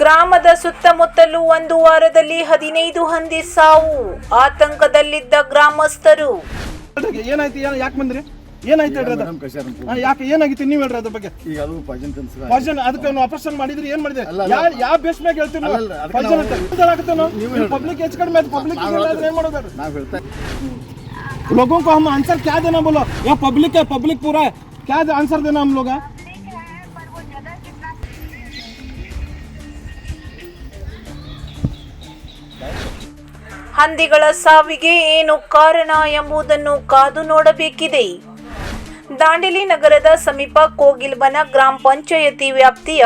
ಗ್ರಾಮದ ಸುತ್ತಮುತ್ತಲೂ ಒಂದು ವಾರದಲ್ಲಿ ಹದಿನೈದು ಹಂದಿ ಸಾವು ಆತಂಕದಲ್ಲಿದ್ದ ಗ್ರಾಮಸ್ಥರು ಏನಾಯ್ತು ಏನ್ ಯಾಕೆ ಬಂದ್ರಿ ಏನಾಯ್ತು ಹೇಳ್ರಿ ಅದು? ಹಾ, ಯಾಕೆ ಏನಾಗಿತ್ತು ನೀವು ಹೇಳ್ರಿ ಅದ್ರ ಬಗ್ಗೆ ಈಗ ಅದು ಪಾಯ್ಸನ್ ತಿನ್ಸಿದ ಪಾಯ್ಸನ್ ಅದಕ್ಕೆ ನಾವು ಆಪರೇಷನ್ ಮಾಡಿದ್ರಿ ಏನ್ ಮಾಡಿದ್ರಿ ಅಲ್ಲ, ಅಲ್ಲ. ಯಾರ್ ಯಾವ ಬೇಸ್ ಮ್ಯಾಗ ಹೇಳ್ತೀವಿ ಅಲ್ಲ, ಅಲ್ಲ, ಅದಕ್ಕೆ ನಾವು- ಪಬ್ಲಿಕ್ ಹೆಚ್ಚು ಕಡಿಮೆ ಆಯ್ತು ಪಬ್ಲಿಕ್ ಏನ್ ಮಾಡೋದು ನಾವು ಹೇಳ್ತಾ लोगों को हम आंसर क्या देना बोलो या पब्लिक है पब्लिक पूरा है क्या आंसर देना हम लोग हैं? ಹಂದಿಗಳ ಸಾವಿಗೆ ಏನು ಕಾರಣ ಎಂಬುದನ್ನು ಕಾದು ನೋಡಬೇಕಿದೆ. ದಾಂಡೇಲಿ ನಗರದ ಸಮೀಪ ಕೋಗಿಲ್ಬನ ಗ್ರಾಮ ಪಂಚಾಯತಿ ವ್ಯಾಪ್ತಿಯ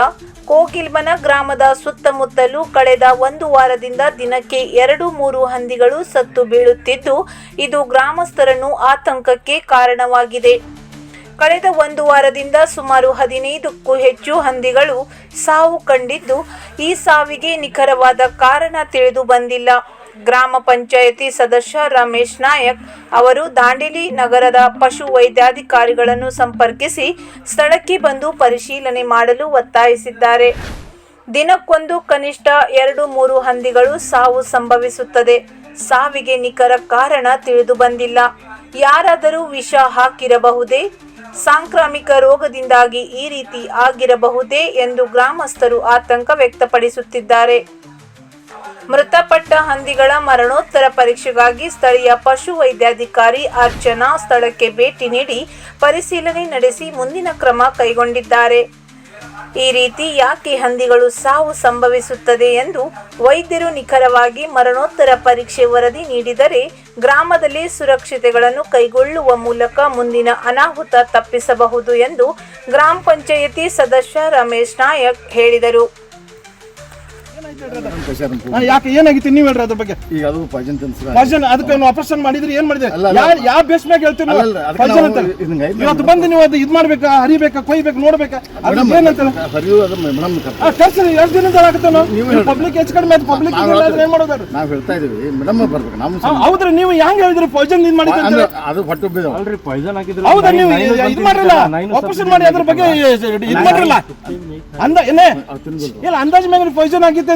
ಕೋಗಿಲ್ಬನ ಗ್ರಾಮದ ಸುತ್ತಮುತ್ತಲೂ ಕಳೆದ ಒಂದು ವಾರದಿಂದ ದಿನಕ್ಕೆ ಎರಡು ಮೂರು ಹಂದಿಗಳು ಸತ್ತು ಬೀಳುತ್ತಿದ್ದು, ಇದು ಗ್ರಾಮಸ್ಥರನ್ನು ಆತಂಕಕ್ಕೆ ಕಾರಣವಾಗಿದೆ. ಕಳೆದ ಒಂದು ವಾರದಿಂದ ಸುಮಾರು ಹದಿನೈದಕ್ಕೂ ಹೆಚ್ಚು ಹಂದಿಗಳು ಸಾವು ಕಂಡಿದ್ದು, ಈ ಸಾವಿಗೆ ನಿಖರವಾದ ಕಾರಣ ತಿಳಿದು ಬಂದಿಲ್ಲ. ಗ್ರಾಮ ಪಂಚಾಯತಿ ಸದಸ್ಯ ರಮೇಶ್ ನಾಯಕ್ ಅವರು ದಾಂಡೇಲಿ ನಗರದ ಪಶು ವೈದ್ಯಾಧಿಕಾರಿಗಳನ್ನು ಸಂಪರ್ಕಿಸಿ ಸ್ಥಳಕ್ಕೆ ಬಂದು ಪರಿಶೀಲನೆ ಮಾಡಲು ಒತ್ತಾಯಿಸಿದ್ದಾರೆ. ದಿನಕ್ಕೊಂದು ಕನಿಷ್ಠ ಎರಡು ಮೂರು ಹಂದಿಗಳು ಸಾವು ಸಂಭವಿಸುತ್ತದೆ. ಸಾವಿಗೆ ನಿಖರ ಕಾರಣ ತಿಳಿದು ಬಂದಿಲ್ಲ. ಯಾರಾದರೂ ವಿಷ ಹಾಕಿರಬಹುದೇ? ಸಾಂಕ್ರಾಮಿಕ ರೋಗದಿಂದಾಗಿ ಈ ರೀತಿ ಆಗಿರಬಹುದೇ ಎಂದು ಗ್ರಾಮಸ್ಥರು ಆತಂಕ ವ್ಯಕ್ತಪಡಿಸುತ್ತಿದ್ದಾರೆ. ಮೃತಪಟ್ಟ ಹಂದಿಗಳ ಮರಣೋತ್ತರ ಪರೀಕ್ಷೆಗಾಗಿ ಸ್ಥಳೀಯ ಪಶು ವೈದ್ಯಾಧಿಕಾರಿ ಅರ್ಚನಾ ಸ್ಥಳಕ್ಕೆ ಭೇಟಿ ನೀಡಿ ಪರಿಶೀಲನೆ ನಡೆಸಿ ಮುಂದಿನ ಕ್ರಮ ಕೈಗೊಂಡಿದ್ದಾರೆ. ಈ ರೀತಿ ಯಾಕೆ ಹಂದಿಗಳು ಸಾವು ಸಂಭವಿಸುತ್ತದೆ ಎಂದು ವೈದ್ಯರು ನಿಖರವಾಗಿ ಮರಣೋತ್ತರ ಪರೀಕ್ಷೆ ವರದಿ ನೀಡಿದರೆ ಗ್ರಾಮದಲ್ಲಿ ಸುರಕ್ಷತೆಗಳನ್ನು ಕೈಗೊಳ್ಳುವ ಮೂಲಕ ಮುಂದಿನ ಅನಾಹುತ ತಪ್ಪಿಸಬಹುದು ಎಂದು ಗ್ರಾಮ ಪಂಚಾಯಿತಿ ಸದಸ್ಯ ರಮೇಶ್ ನಾಯಕ್ ಹೇಳಿದರು. ಯಾಕೆ ಏನಾಗಿತ್ತು ನೀವು ಹೇಳ್ರಿ ಅದ್ರ ಬಗ್ಗೆ? ಈಗ ಅದು ಪಾಯ್ಸನ್ ತಿನ್ಸಿದ ಪಾಯ್ಸನ್ ಅದಕ್ಕೆ ನಾವು ಆಪರೇಷನ್ ಮಾಡಿದ್ರೆ ಏನ್ ಮಾಡಿದೆ. ಯಾರ್ ಯಾವ ಬೇಸ್ ಮ್ಯಾಗ ಅದಕ್ಕೆ ಪಾಯ್ಸನ್ ಅಂತ ಇವತ್ತು ಬಂದು ನೀವು ಅದು ಇದ್ ಮಾಡ್ಬೇಕಾ ಹರಿಬೇಕಾ ಕೊಯ್ಬೇಕು ನೋಡ್ಬೇಕಾ? ಅದು ಏನಂತಾರ ಹರಿವು ಅದು ಮೇಡಮ್ ಕರ್ಸಿ ಎಷ್ಟು ದಿನದ ಆಗುತ್ತೆ ನಾವು ಪಬ್ಲಿಕ್ ಹೆಚ್ಚು ಕಡಿಮೆ ಅದು ಪಬ್ಲಿಕ್ ಏನ್ ಮಾಡೋದು ನಾವು ಹೇಳ್ತಾ ಇದೀವಿ. ಮೇಡಮ್ ಬರ್ಬೇಕು. ನಮ್ಮ ಹೌದ್ರಿ ನೀವು ಹೆಂಗ್ ಹೇಳಿದ್ರಿ ಪಾಯ್ಸನ್ ಇದ್ ಮಾಡಿದ್ರಿ? ಅದು ಹೊಟ್ಟು ಬಿದ್ದು ಅಲ್ರಿ ಪಾಯ್ಸನ್ ಹಾಕಿದ್ರೆ ಹೌದಾ ನೀವು ಇದು ಮಾಡಿರಲ್ಲ? ಆಪರೇಷನ್ ಮಾಡಿ ಅದ್ರ ಬಗ್ಗೆ ಇದು ಮಾಡಿರಲ್ಲ? ಅಂದ ಏನೇ? ಇಲ್ಲ ಅಂದಾಜ್ ಮೇಲೆ ಪಾಯ್ಸನ್ ಆಗಿತ್ತೆ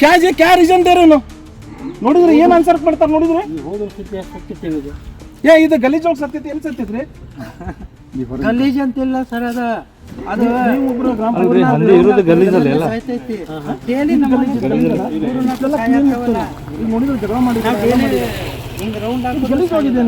ಕ್ಯಾಜಿ ಕ್ಯಾ ರೀಸನ್ ದೇರೇನು ನೋಡಿದ್ರೆ ಏನು ಆನ್ಸರ್ ಮಾಡ್ತಾರೆ ನೋಡಿದ್ರೆ? ಏ ಇದು ಗಲೀಜ್ ಹೋಗಿ ಸತ್ಯತೆ ಎಲ್ಲಿ ಸತ್ಯತ್ರಿ ಗಲೀಜ್ ಅಂತಿಲ್ಲ ಸರ್ ಅದ ಅದು ಒಬ್ರು ಇರೋದು ಎಲ್ಲ ನೋಡಿದ್ರೆ ಜಗಳ ರೌಂಡ್ ಆಗಿ ಗಲೀಜ್ ಹೋಗಿದೆ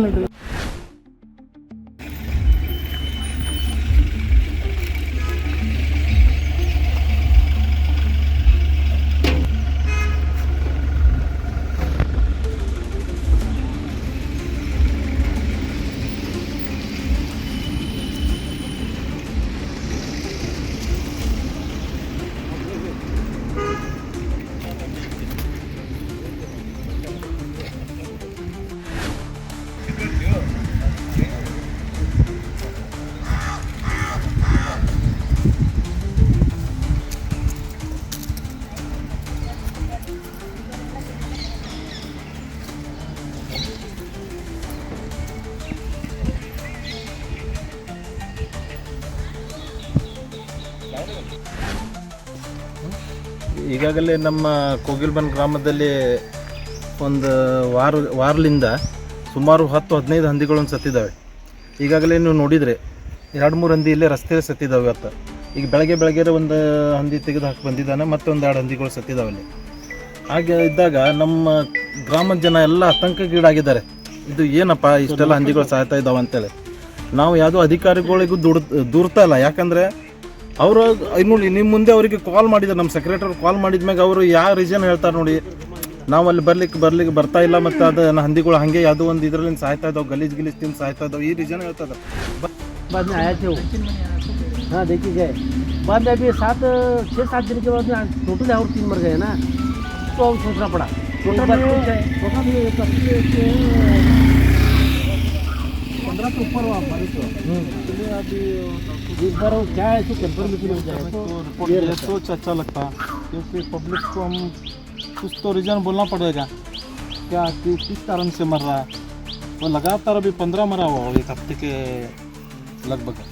ಈಗಾಗಲೇ ನಮ್ಮ ಕೋಗಿಲ್ಬನ್ ಗ್ರಾಮದಲ್ಲಿ ಒಂದು ವಾರ ವಾರಲಿಂದ ಸುಮಾರು ಹತ್ತು, ಹದಿನೈದು ಹಂದಿಗಳನ್ನು ಸತ್ತಿದ್ದಾವೆ. ಈಗಾಗಲೇ ನೀವು ನೋಡಿದರೆ ಎರಡು, ಮೂರು ಹಂದಿ ಇಲ್ಲೇ ರಸ್ತೆಯಲ್ಲಿ ಸತ್ತಿದ್ದಾವೆ ಇವತ್ತು. ಈಗ ಬೆಳಗ್ಗೆ ಬೆಳಗ್ಗೆ ಒಂದು ಹಂದಿ ತೆಗೆದು ಹಾಕಿ ಬಂದಿದ್ದಾನೆ, ಮತ್ತೊಂದು ಎರಡು ಹಂದಿಗಳು ಸತ್ತಿದ್ದಾವೆ ಅಲ್ಲಿ. ಹಾಗೆ ಇದ್ದಾಗ ನಮ್ಮ ಗ್ರಾಮದ ಜನ ಎಲ್ಲ ಆತಂಕಗೀಡಾಗಿದ್ದಾರೆ ಇದು ಏನಪ್ಪ ಇಷ್ಟೆಲ್ಲ ಹಂದಿಗಳು ಸಾಯ್ತಾ ಇದ್ದಾವೆ ಅಂತೇಳಿ. ನಾವು ಯಾವುದೋ ಅಧಿಕಾರಿಗಳಿಗೂ ದುಡ್ ದೂರ್ತಾ ಇಲ್ಲ. ಯಾಕಂದರೆ ಅವರು ನೋಡಿ ನಿಮ್ಮ ಮುಂದೆ ಅವರಿಗೆ ಕಾಲ್ ಮಾಡಿದ್ದಾರೆ ನಮ್ಮ ಸೆಕ್ರೆಟರಿ ಕಾಲ್ ಮಾಡಿದ ಮ್ಯಾಗ ಅವರು ಯಾವ ರೀಸನ್ ಹೇಳ್ತಾರೆ ನೋಡಿ ನಾವು ಅಲ್ಲಿ ಬರ್ಲಿಕ್ಕೆ ಬರ್ಲಿಕ್ಕೆ ಬರ್ತಾ ಇಲ್ಲ ಮತ್ತು ಅದು ಹಂದಿಗಳು ಹಾಗೆ ಯಾವುದೋ ಒಂದು ಇದರಲ್ಲಿ ಸಾಯ್ತಾ ಇದ್ದಾವೆ ಗಲೀಜ್ ಗಿಲೀಜ್ ತಿಂದು ಸಾಯ್ತಾ ಇದ್ದಾವೆ ಈ ರೀಸನ್ ಹೇಳ್ತಾ ಇದ್ದಾರೆ बाद में आया थे वो हाँ देखिए गए बाद में अभी सात छः सात दिन के बाद में टोटल और तीन मर गए ना तो अब सोचना पड़ा एक बार कुछ है पंद्रह के ऊपर हुआ बारिश हुआ अभी इस बार वो क्या है इसको कंफर्मेशन हो। जाएगा तो रिपोर्ट तो अच्छा लगता क्योंकि पब्लिक को हम कुछ तो रीज़न बोलना पड़ेगा। क्या कि किस कारण से मर रहा है। वो लगातार अभी पंद्रह मरा हुआ हो एक हफ़्ते के लगभग।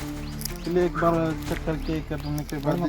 इसलिए एक बार चेक करके करने के बाद